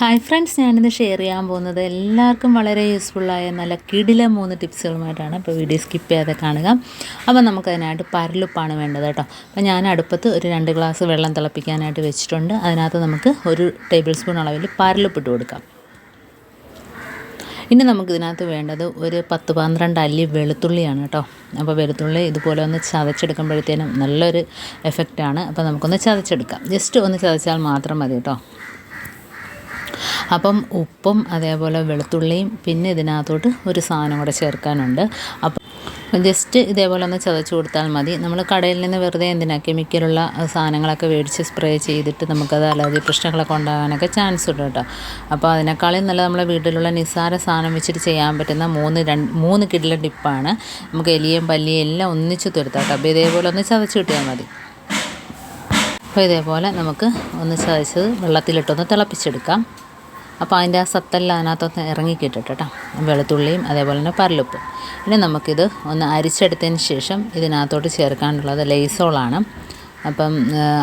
Hi friends ഞാനിന്ന് share ചെയ്യാൻ പോകുന്നത് എല്ലാവർക്കും വളരെ യൂസ്ഫുള്ളായ നല്ല കിടില മൂന്ന് ടിപ്സുകളുമായിട്ടാണ് ഇപ്പോൾ വീഡിയോ സ്കിപ്പ് ചെയ്യാതെ കാണുക. അപ്പോൾ നമുക്കതിനായിട്ട് പരലുപ്പാണ് വേണ്ടത് കേട്ടോ. അപ്പോൾ ഞാൻ അടുപ്പത്ത് ഒരു രണ്ട് ഗ്ലാസ് വെള്ളം തിളപ്പിക്കാനായിട്ട് വെച്ചിട്ടുണ്ട്. അതിനകത്ത് നമുക്ക് ഒരു ടേബിൾ സ്പൂൺ അളവിൽ പരലുപ്പിട്ട് കൊടുക്കാം. ഇനി നമുക്കിതിനകത്ത് വേണ്ടത് ഒരു പത്ത് പന്ത്രണ്ട് അല്ലി വെളുത്തുള്ളിയാണ് കേട്ടോ. അപ്പോൾ വെളുത്തുള്ളി ഇതുപോലെ ഒന്ന് ചതച്ചെടുക്കുമ്പോഴത്തേനും നല്ലൊരു എഫക്റ്റാണ് അപ്പോൾ നമുക്കൊന്ന് ചതച്ചെടുക്കാം. ജസ്റ്റ് ഒന്ന് ചതച്ചാൽ മാത്രം മതി കേട്ടോ. അപ്പം ഉപ്പും അതേപോലെ വെളുത്തുള്ളിയും പിന്നെ ഇതിനകത്തോട്ട് ഒരു സാധനം കൂടെ ചേർക്കാനുണ്ട്. അപ്പം ജസ്റ്റ് ഇതേപോലെ ഒന്ന് ചതച്ച് കൊടുത്താൽ മതി. നമ്മൾ കടയിൽ നിന്ന് വെറുതെ എന്തിനാ കെമിക്കലുള്ള സാധനങ്ങളൊക്കെ മേടിച്ച് സ്പ്രേ ചെയ്തിട്ട് നമുക്കത് അലർജി പ്രശ്നങ്ങളൊക്കെ ഉണ്ടാകാനൊക്കെ ചാൻസ് ഉണ്ട് കേട്ടോ. അപ്പോൾ അതിനേക്കാളും നല്ല നമ്മളെ വീട്ടിലുള്ള നിസ്സാര സാധനം വെച്ചിട്ട് ചെയ്യാൻ പറ്റുന്ന മൂന്ന് രണ്ട് മൂന്ന് കിഡിലെ ടിപ്പാണ്. നമുക്ക് എലിയും പല്ലിയും എല്ലാം ഒന്നിച്ച് തുരുത്താം കേട്ടോ. അപ്പോൾ ഇതേപോലെ ഒന്ന് ചതച്ച് കിട്ടിയാൽ മതി. അപ്പോൾ ഇതേപോലെ നമുക്ക് ഒന്ന് ചതച്ചത് വെള്ളത്തിലിട്ടൊന്ന് തിളപ്പിച്ചെടുക്കാം. അപ്പോൾ അതിന്റെ ആ സത്തെല്ലാം അതിനകത്തൊന്ന് ഇറങ്ങി കിട്ടിട്ട് കേട്ടോ. വെളുത്തുള്ളിയും അതേപോലെ തന്നെ പരലുപ്പ്. ഇനി നമുക്കിത് ഒന്ന് അരിച്ചെടുത്തതിന് ശേഷം ഇതിനകത്തോട്ട് ചേർക്കാനുള്ളത് ലേസോളാണ്. അപ്പം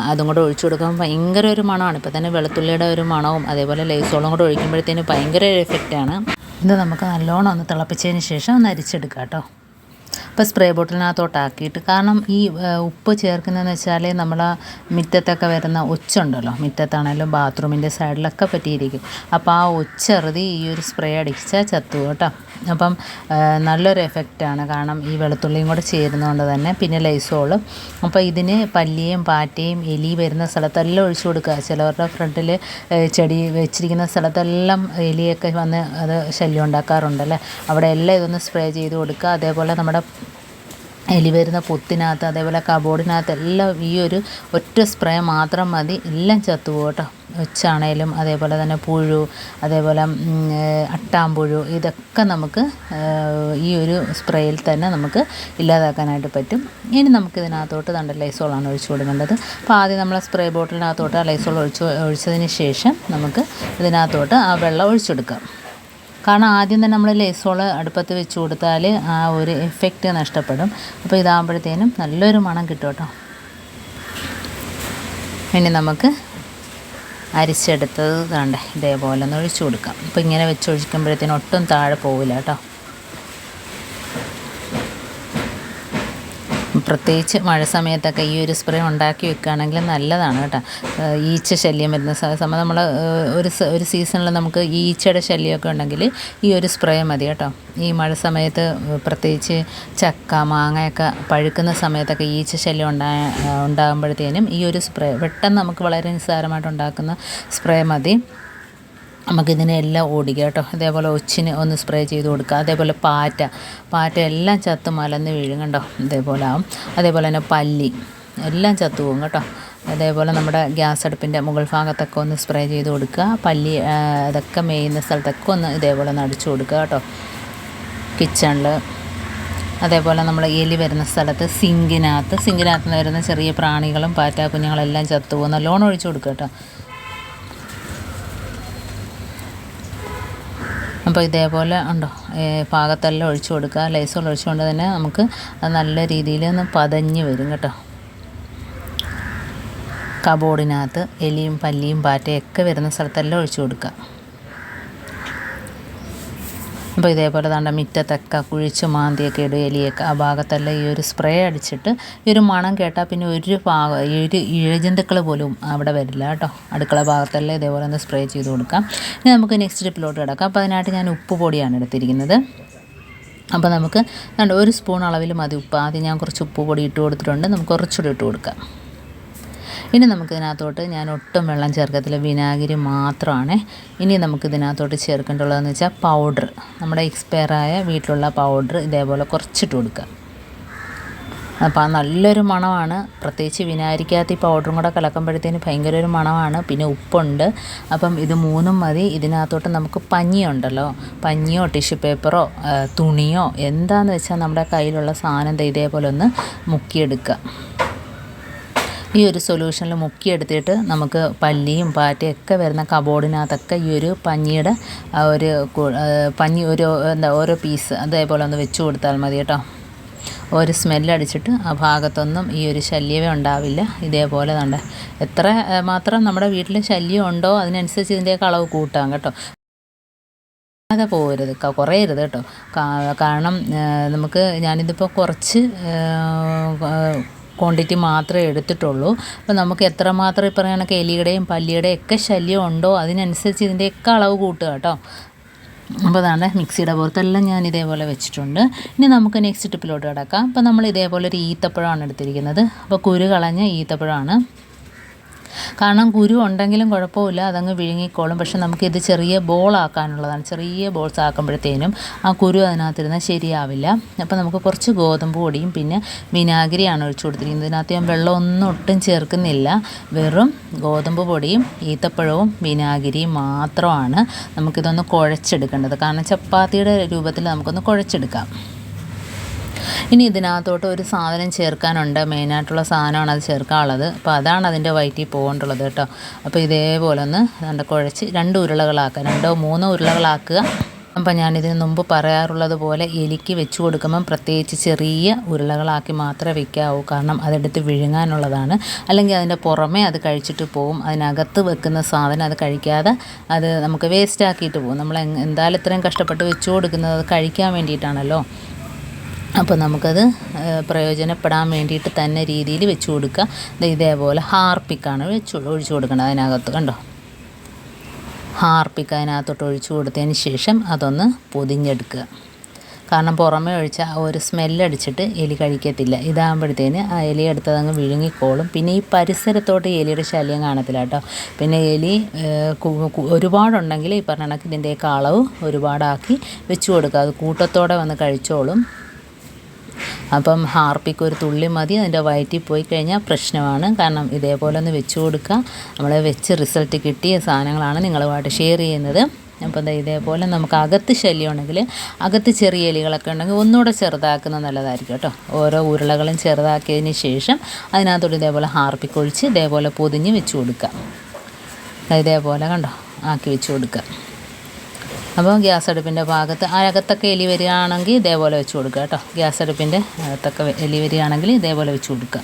അതും കൂടെ ഒഴിച്ചു കൊടുക്കുമ്പോൾ ഭയങ്കര ഒരു മണമാണ്. ഇപ്പോൾ തന്നെ വെളുത്തുള്ളിയുടെ ഒരു മണവും അതേപോലെ ലേസോളും കൂടെ ഒഴിക്കുമ്പോഴത്തേന് ഭയങ്കര ഒരു എഫക്റ്റാണ് ഇത് നമുക്ക് നല്ലോണം ഒന്ന് തിളപ്പിച്ചതിന് ശേഷം ഒന്ന് അരിച്ചെടുക്കാം കേട്ടോ. ഇപ്പോൾ സ്പ്രേ ബോട്ടിലിനകത്തോട്ടാക്കിയിട്ട്. കാരണം ഈ ഉപ്പ് ചേർക്കുന്നതെന്ന് വെച്ചാൽ നമ്മൾ മിറ്റത്തൊക്കെ വരുന്ന ഒച്ചുണ്ടല്ലോ. മുറ്റത്താണെങ്കിലും ബാത്റൂമിന്റെ സൈഡിലൊക്കെ പറ്റിയിരിക്കും. അപ്പോൾ ആ ഒച്ചെറുതി ഈ ഒരു സ്പ്രേ അടിച്ചാൽ ചത്തു കേട്ടോ. അപ്പം നല്ലൊരു എഫക്റ്റാണ്. കാരണം ഈ വെളുത്തുള്ളിയും കൂടെ ചേരുന്നതുകൊണ്ട് തന്നെ പിന്നെ ലൈസോളും. അപ്പോൾ ഇതിന് പല്ലിയും പാറ്റയും എലി വരുന്ന സ്ഥലത്തെല്ലാം ഒഴിച്ചു കൊടുക്കുക. ചിലവരുടെ ഫ്രണ്ടിൽ ചെടി വെച്ചിരിക്കുന്ന സ്ഥലത്തെല്ലാം എലിയൊക്കെ വന്ന് അത് ശല്യം ഉണ്ടാക്കാറുണ്ടല്ലേ? അവിടെ എല്ലാം ഇതൊന്ന് സ്പ്രേ ചെയ്ത് കൊടുക്കുക. അതേപോലെ നമ്മുടെ എലി വരുന്ന പൊത്തിനകത്ത് അതേപോലെ കബോർഡിനകത്ത് എല്ലാം ഈ ഒരു ഒറ്റ സ്പ്രേ മാത്രം മതി. എല്ലാം ചത്തുപോകും കേട്ടോ. ഒച്ചാണേലും അതേപോലെ തന്നെ പുഴു അതേപോലെ അട്ടാമ്പുഴു ഇതൊക്കെ നമുക്ക് ഈ ഒരു സ്പ്രേയിൽ തന്നെ നമുക്ക് ഇല്ലാതാക്കാനായിട്ട് പറ്റും. ഇനി നമുക്ക് ഇതിനകത്തോട്ട് തണ്ട ലൈസോളാണ് ഒഴിച്ചു കൊടുക്കേണ്ടത്. അപ്പോൾ ആദ്യം നമ്മൾ സ്പ്രേ ബോട്ടിലിനകത്തോട്ട് ആ ലൈസോൾ ഒഴിച്ച് ഒഴിച്ചതിന് ശേഷം നമുക്ക് ഇതിനകത്തോട്ട് ആ വെള്ളം ഒഴിച്ചെടുക്കാം. കാരണം ആദ്യം തന്നെ നമ്മൾ ലേസോൾ അടുപ്പത്ത് വെച്ച് കൊടുത്താൽ ആ ഒരു എഫക്റ്റ് നഷ്ടപ്പെടും. അപ്പോൾ ഇതാകുമ്പോഴത്തേനും നല്ലൊരു മണം കിട്ടും കേട്ടോ ഇനി നമുക്ക് അരിച്ചെടുത്തത് കണ്ടേ ഇതേപോലെ ഒന്ന് ഒഴിച്ചു കൊടുക്കാം. അപ്പോൾ ഇങ്ങനെ വെച്ച് ഒഴിക്കുമ്പോഴത്തേനും ഒട്ടും താഴെ പോവില്ല കേട്ടോ. പ്രത്യേകിച്ച് മഴ സമയത്തൊക്കെ ഈ ഒരു സ്പ്രേ ഉണ്ടാക്കി വെക്കുകയാണെങ്കിൽ നല്ലതാണ് കേട്ടോ. ഈച്ച ശല്യം വരുന്ന സമയം നമ്മൾ ഒരു ഒരു സീസണിൽ നമുക്ക് ഈച്ചയുടെ ശല്യമൊക്കെ ഉണ്ടെങ്കിൽ ഈ ഒരു സ്പ്രേ മതി കേട്ടോ. ഈ മഴ സമയത്ത് പ്രത്യേകിച്ച് ചക്ക മാങ്ങയൊക്കെ പഴുക്കുന്ന സമയത്തൊക്കെ ഈച്ച ശല്യം ഉണ്ടാ ഉണ്ടാകുമ്പോഴത്തേനും ഈ ഒരു സ്പ്രേ പെട്ടെന്ന് നമുക്ക് വളരെ നിസ്സാരമായിട്ട് ഉണ്ടാക്കുന്ന സ്പ്രേ മതി. നമുക്കിതിനെല്ലാം ഓടിക്കുക കേട്ടോ. അതേപോലെ ഒച്ചിന് ഒന്ന് സ്പ്രേ ചെയ്ത് കൊടുക്കുക. അതേപോലെ പാറ്റ. പാറ്റ എല്ലാം ചത്ത് മലന്ന് വീഴും കണ്ടോ? ഇതേപോലെ ആവും. അതേപോലെ തന്നെ പല്ലി. എല്ലാം ചത്തു പോകും കേട്ടോ. അതേപോലെ നമ്മുടെ ഗ്യാസ് അടുപ്പിന്റെ മുകൾ ഭാഗത്തൊക്കെ ഒന്ന് സ്പ്രേ ചെയ്ത് കൊടുക്കുക. പല്ലി അതൊക്കെ മേയുന്ന സ്ഥലത്തൊക്കെ ഒന്ന് ഇതേപോലെ ഒന്ന് അടിച്ചു കൊടുക്കുക കേട്ടോ. കിച്ചണിൽ അതേപോലെ നമ്മൾ എലി വരുന്ന സ്ഥലത്ത് സിങ്കിനകത്ത്. സിങ്കിനകത്ത് വരുന്ന ചെറിയ പ്രാണികളും പാറ്റ കുഞ്ഞുങ്ങളെല്ലാം ചത്തുപോകും ലോൺ ഒഴിച്ചു കൊടുക്കുക കേട്ടോ. അപ്പോൾ ഇതേപോലെ ഉണ്ടോ? പാകത്തെല്ലാം ഒഴിച്ചു കൊടുക്കുക. ലൈസോൾ ഒഴിച്ചുകൊണ്ട് തന്നെ നമുക്ക് നല്ല രീതിയിൽ ഒന്ന് പതഞ്ഞ് വരും കേട്ടോ. കബോർഡിനകത്ത് എലിയും പല്ലിയും പാറ്റയൊക്കെ വരുന്ന സ്ഥലത്തെല്ലാം ഒഴിച്ചു കൊടുക്കുക. അപ്പോൾ ഇതേപോലെ തണ്ട മിറ്റത്തൊക്കെ കുഴിച്ച് മാന്തിയൊക്കെ ഇടും എലിയൊക്കെ. ആ ഭാഗത്തെല്ലാം ഈ ഒരു സ്പ്രേ അടിച്ചിട്ട് ഈ ഒരു മണം കേട്ടാൽ പിന്നെ ഒരു ഭാഗം ഒരു ഇഴജന്തുക്കൾ പോലും അവിടെ വരില്ല കേട്ടോ. അടുക്കള ഭാഗത്തെല്ലാം ഇതേപോലെ ഒന്ന് സ്പ്രേ ചെയ്ത് കൊടുക്കാം. ഇനി നമുക്ക് നെക്സ്റ്റ് ടിപ്പിലോട്ട് കിടക്കാം. അപ്പോൾ അതിനായിട്ട് ഞാൻ ഉപ്പ് പൊടിയാണ് എടുത്തിരിക്കുന്നത്. അപ്പോൾ നമുക്ക് ഒരു സ്പൂൺ അളവിൽ മതി ഉപ്പ്. ആദ്യം ഞാൻ കുറച്ച് ഉപ്പ് പൊടി ഇട്ട് കൊടുത്തിട്ടുണ്ട്. നമുക്ക് കുറച്ചുകൂടി ഇട്ട് കൊടുക്കാം. ഇനി നമുക്കിതിനകത്തോട്ട് ഞാൻ ഒട്ടും വെള്ളം ചേർക്കത്തില്ല. വിനാഗിരി മാത്രമാണ്. ഇനി നമുക്കിതിനകത്തോട്ട് ചേർക്കേണ്ടുള്ളതെന്ന് വെച്ചാൽ പൗഡർ നമ്മുടെ എക്സ്പയറായ വീട്ടിലുള്ള പൗഡർ ഇതേപോലെ കുറച്ചിട്ട് കൊടുക്കുക. അപ്പോൾ ആ നല്ലൊരു മണമാണ്. പ്രത്യേകിച്ച് വിനാഗിരിക്കകത്ത് ഈ പൗഡറും കൂടെ കലക്കുമ്പോഴത്തേന് ഭയങ്കര ഒരു മണമാണ്. പിന്നെ ഉപ്പുണ്ട്. അപ്പം ഇത് മൂന്നും മതി. ഇതിനകത്തോട്ട് നമുക്ക് പഞ്ഞിയുണ്ടല്ലോ. പഞ്ഞിയോ ടിഷ്യൂ പേപ്പറോ തുണിയോ എന്താണെന്ന് വെച്ചാൽ നമ്മുടെ കയ്യിലുള്ള സാധനം ഇതേപോലെ ഒന്ന് മുക്കിയെടുക്കുക. ഈ ഒരു സൊല്യൂഷനിൽ മുക്കിയെടുത്തിട്ട് നമുക്ക് പല്ലിയും പാറ്റയും ഒക്കെ വരുന്ന കബോർഡിനകത്തൊക്കെ ഈ ഒരു പഞ്ഞിയുടെ ഒരു പഞ്ഞി ഒരു എന്താ ഓരോ പീസ് അതേപോലെ ഒന്ന് വെച്ച് കൊടുത്താൽ മതി കേട്ടോ. ഒരു സ്മെല്ലടിച്ചിട്ട് ആ ഭാഗത്തൊന്നും ഈ ഒരു ശല്യമേ ഉണ്ടാവില്ല. ഇതേപോലെ തന്നെ. എത്ര മാത്രം നമ്മുടെ വീട്ടിൽ ശല്യം ഉണ്ടോ അതിനനുസരിച്ച് ഇതിന്റെയൊക്കെ അളവ് കൂട്ടാം കേട്ടോ. അതെ പോകരുത് കുറയരുത് കേട്ടോ. കാരണം നമുക്ക് ഞാനിതിപ്പോൾ കുറച്ച് ക്വാണ്ടിറ്റി മാത്രമേ എടുത്തിട്ടുള്ളൂ. അപ്പോൾ നമുക്ക് എത്രമാത്രം ഇപ്പോൾ കണക്ക് എലിയുടെയും പല്ലിയുടെയും ഒക്കെ ശല്യം ഉണ്ടോ? അതിനനുസരിച്ച് ഇതിന്റെയൊക്കെ അളവ് കൂട്ടുക കേട്ടോ. അപ്പോൾ അതാണ് മിക്സിയുടെ പുറത്തെല്ലാം ഞാൻ ഇതേപോലെ വെച്ചിട്ടുണ്ട്. ഇനി നമുക്ക് നെക്സ്റ്റ് ടിപ്പിലോട്ട് കിടക്കാം. അപ്പോൾ നമ്മൾ ഇതേപോലെ ഒരു ഈത്തപ്പഴമാണ് എടുത്തിരിക്കുന്നത്. അപ്പോൾ കുരു കളഞ്ഞ ഈത്തപ്പഴമാണ്. കാരണം കുരു ഉണ്ടെങ്കിലും കുഴപ്പമില്ല അതങ്ങ് വിഴുങ്ങിക്കോളും. പക്ഷെ നമുക്കിത് ചെറിയ ബോളാക്കാനുള്ളതാണ്. ചെറിയ ബോൾസ് ആക്കുമ്പോഴത്തേനും ആ കുരു അതിനകത്തിരുന്നാൽ ശരിയാവില്ല. അപ്പോൾ നമുക്ക് കുറച്ച് ഗോതമ്പ് പൊടിയും പിന്നെ വിനാഗിരിയാണ് ഒഴിച്ചു കൊടുത്തിരിക്കുന്നത്. ഇതിനകത്ത് ഞാൻ വെള്ളമൊന്നും ഒട്ടും ചേർക്കുന്നില്ല. വെറും ഗോതമ്പ് പൊടിയും ഈത്തപ്പഴവും വിനാഗിരിയും മാത്രമാണ് നമുക്കിതൊന്ന് കുഴച്ചെടുക്കേണ്ടത്. കാരണം ചപ്പാത്തിയുടെ രൂപത്തിൽ നമുക്കൊന്ന് കുഴച്ചെടുക്കാം. ഇനി ഇതിനകത്തോട്ട് ഒരു സാധനം ചേർക്കാനുണ്ട്. മെയിനായിട്ടുള്ള സാധനമാണ് അത് ചേർക്കാനുള്ളത്. അപ്പോൾ അതാണ് അതിന്റെ വയറ്റിൽ പോകേണ്ടുള്ളത് കേട്ടോ. അപ്പോൾ ഇതേപോലെ ഒന്ന് രണ്ട് കുഴച്ച് രണ്ട് ഉരുളകളാക്കുക. രണ്ടോ മൂന്നോ ഉരുളകളാക്കുക. അപ്പം ഞാനിതിന് മുമ്പ് പറയാറുള്ളത് പോലെ എലിക്ക് വെച്ച് കൊടുക്കുമ്പം പ്രത്യേകിച്ച് ചെറിയ ഉരുളകളാക്കി മാത്രമേ വെക്കാവൂ. കാരണം അതെടുത്ത് വിഴുങ്ങാനുള്ളതാണ്. അല്ലെങ്കിൽ അതിന്റെ പുറമേ അത് കഴിച്ചിട്ട് പോവും. അതിനകത്ത് വെക്കുന്ന സാധനം അത് കഴിക്കാതെ അത് നമുക്ക് വേസ്റ്റാക്കിയിട്ട് പോകും നമ്മൾ എന്തായാലും ഇത്രയും കഷ്ടപ്പെട്ട് വെച്ച് കൊടുക്കുന്നത് അത് കഴിക്കാൻ വേണ്ടിയിട്ടാണല്ലോ. അപ്പോൾ നമുക്കത് പ്രയോജനപ്പെടാൻ വേണ്ടിയിട്ട് തന്നെ രീതിയിൽ വെച്ച് കൊടുക്കുക. ഇതേപോലെ ഹാർപ്പിക്കാണ് വെച്ച് ഒഴിച്ചു കൊടുക്കേണ്ടത് അതിനകത്ത് കണ്ടോ? ഹാർപ്പിക്ക് അതിനകത്തോട്ട് ഒഴിച്ചു കൊടുത്തതിന് ശേഷം അതൊന്ന് പൊതിഞ്ഞെടുക്കുക. കാരണം പുറമേ ഒഴിച്ച ആ ഒരു സ്മെല്ലടിച്ചിട്ട് എലി കഴിക്കത്തില്ല. ഇതാകുമ്പോഴത്തേന് ആ എലി എടുത്തത് അങ്ങ് വിഴുങ്ങിക്കോളും. പിന്നെ ഈ പരിസരത്തോട്ട് എലിയുടെ ശല്യം കാണത്തില്ല കേട്ടോ. പിന്നെ എലി ഒരുപാടുണ്ടെങ്കിൽ ഈ പറഞ്ഞ കണക്ക് ഇതിന്റെയൊക്കെ അളവ് ഒരുപാടാക്കി വെച്ച് കൊടുക്കുക. അത് കൂട്ടത്തോടെ വന്ന് കഴിച്ചോളും. അപ്പം ഹാർപ്പിക്ക് ഒരു തുള്ളി മതി അതിന്റെ വയറ്റിൽ പോയി കഴിഞ്ഞാൽ പ്രശ്നമാണ്. കാരണം ഇതേപോലെ ഒന്ന് വെച്ച് കൊടുക്കുക. നമ്മൾ വെച്ച് റിസൾട്ട് കിട്ടിയ സാധനങ്ങളാണ് നിങ്ങളുമായിട്ട് ഷെയർ ചെയ്യുന്നത്. അപ്പോൾ എന്താ ഇതേപോലെ നമുക്ക് അകത്ത് ശല്യം ഉണ്ടെങ്കിൽ അകത്ത് ചെറിയ എലികളൊക്കെ ഉണ്ടെങ്കിൽ ഒന്നുകൂടെ ചെറുതാക്കുന്നത് നല്ലതായിരിക്കും കേട്ടോ. ഓരോ ഉരുളകളും ചെറുതാക്കിയതിന് ശേഷം അതിനകത്തോട്ട് ഇതേപോലെ ഹാർപ്പിക്കൊഴിച്ച് ഇതേപോലെ പൊതിഞ്ഞ് വെച്ച് കൊടുക്കുക. ഇതേപോലെ കണ്ടോ? ആക്കി വെച്ച് കൊടുക്കുക. അപ്പോൾ ഗ്യാസ് അടുപ്പിന്റെ ഭാഗത്ത് അകത്തൊക്കെ എലി വരികയാണെങ്കിൽ ഇതേപോലെ വെച്ച് കൊടുക്കുക കേട്ടോ. ഗ്യാസ് അടുപ്പിന്റെ അകത്തൊക്കെ എലി വരികയാണെങ്കിൽ ഇതേപോലെ വെച്ച് കൊടുക്കുക.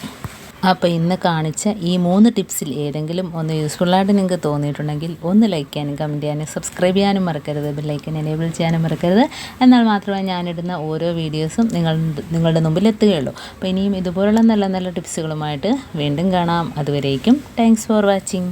അപ്പോൾ ഇന്ന് കാണിച്ച ഈ മൂന്ന് ടിപ്സിൽ ഏതെങ്കിലും ഒന്ന് യൂസ്ഫുള്ളായിട്ട് നിങ്ങൾക്ക് തോന്നിയിട്ടുണ്ടെങ്കിൽ ഒന്ന് ലൈക്ക് ചെയ്യാനും കമന്റ് ചെയ്യാനും സബ്സ്ക്രൈബ് ചെയ്യാനും മറക്കരുത്. ബെല്ലൈക്കൻ എനേബിൾ ചെയ്യാനും മറക്കരുത്. എന്നാൽ മാത്രമേ ഞാനിടുന്ന ഓരോ വീഡിയോസും നിങ്ങൾ നിങ്ങളുടെ മുമ്പിൽ എത്തുകയുള്ളൂ. അപ്പോൾ ഇനിയും ഇതുപോലുള്ള നല്ല നല്ല ടിപ്സുകളുമായിട്ട് വീണ്ടും കാണാം. അതുവരേക്കും താങ്ക്സ് ഫോർ വാച്ചിങ്